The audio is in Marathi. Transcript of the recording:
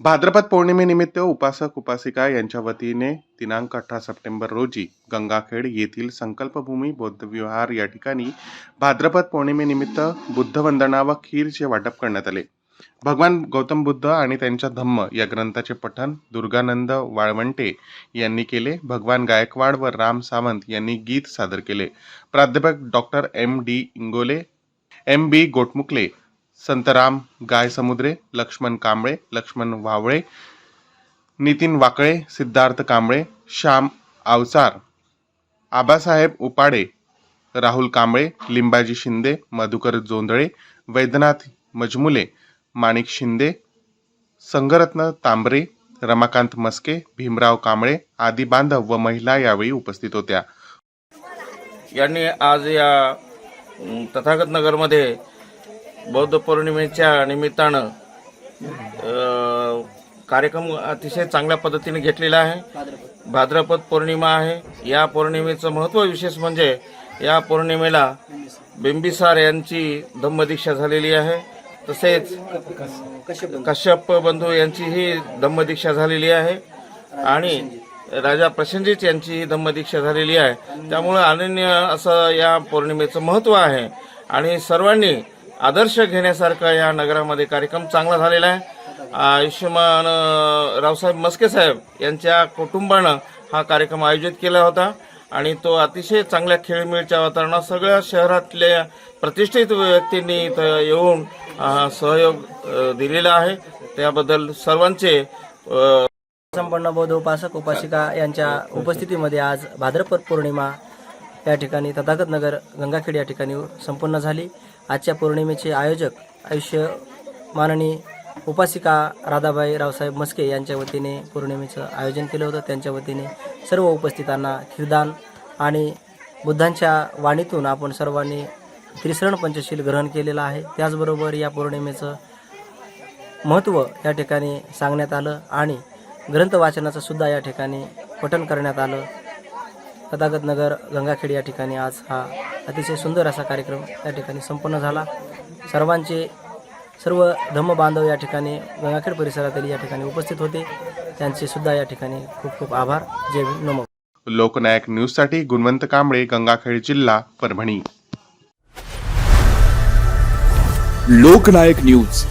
भाद्रपद पौर्णिमेनिमित्त उपासक उपासिका यांच्या वतीने दिनांक अठरा सप्टेंबर रोजी गंगाखेड येथील संकल्पभूमी बौद्धविहार या ठिकाणी भाद्रपद पौर्णिमेनिमित्त बुद्धवंदना व खीरचे वाटप करण्यात आले. भगवान गौतम बुद्ध आणि त्यांच्या धम्म या ग्रंथाचे पठण दुर्गानंद वाळवंटे यांनी केले. भगवान गायकवाड व राम सावंत यांनी गीत सादर केले. प्राध्यापक doctor M D Ingole M B Gotmukale Santram गाय समुद्रे लक्ष्मण कांबळे लक्ष्मण वावळे नितीन वाकळे सिद्धार्थ कांबळे श्याम आवसार आबासाहेब उपाडे राहुल कांबळे लिंबाजी शिंदे मधुकर जोंधळे वैद्यनाथ मजमुले माणिक शिंदे संगरत्न तांबरे रमाकांत मस्के भीमराव कांबळे आदी बांधव व महिला यावेळी उपस्थित होत्या. यांनी आज या तथागत नगरमध्ये बौद्ध पौर्णिमेच्या निमित्तानं कार्यक्रम अतिशय चांगल्या पद्धतीने घेतलेला आहे. भाद्रपद पौर्णिमा आहे. या पौर्णिमेचं महत्त्व विशेष म्हणजे या पौर्णिमेला बिंबिसार यांची धम्मदीक्षा झालेली आहे. तसेच कश्यप बंधू यांचीही धम्मदीक्षा झालेली आहे. आणि राजा प्रसेनजित यांची धम्मदीक्षा झालेली आहे. त्यामुळे अनन्य असं या पौर्णिमेचं महत्त्व आहे. आणि सर्वांनी आदर्श घेण्यासारखा या नगरामध्ये कार्यक्रम चांगला झालेला आहे. आयुष्यमान रावसाहेब मस्के साहेब यांच्या कुटुंबानं हा कार्यक्रम आयोजित केला होता. आणि तो अतिशय चांगल्या खेळमेळच्या वातावरणात सगळ्या शहरातल्या प्रतिष्ठित व्यक्तींनी इथं येऊन सहयोग दिलेला आहे. त्याबद्दल सर्वांचे संपन्न बौद्ध उपासक उपासिका यांच्या उपस्थितीमध्ये आज भाद्रपद पौर्णिमा या ठिकाणी तथागत नगर गंगाखेड या ठिकाणी संपन्न झाली. आजच्या पौर्णिमेचे आयोजक आयुष्य माननीय उपासिका राधाबाई रावसाहेब मस्के यांच्या वतीने पौर्णिमेचं आयोजन केलं होतं. त्यांच्या वतीने सर्व उपस्थितांना खिरदान आणि बुद्धांच्या वाणीतून आपण सर्वांनी त्रिसरण पंचशील ग्रहण केलेलं आहे. त्याचबरोबर या पौर्णिमेचं महत्त्व या ठिकाणी सांगण्यात आलं आणि ग्रंथ वाचनाचं सुद्धा या ठिकाणी पठन करण्यात आलं. तथागत नगर गंगाखेड या ठिकाणी आज हा अतिशय सुंदर असा कार्यक्रम या ठिकाणी संपन्न झाला. सर्वांचे सर्व धम्म बांधव या ठिकाणी गंगाखेड परिसरातील या ठिकाणी उपस्थित होते. त्यांचे सुद्धा या ठिकाणी खूप खूप आभार. जय भीम. नमो. लोकनायक न्यूजसाठी गुणवंत कांबळे गंगाखेड जिल्हा परभणी. लोकनायक न्यूज.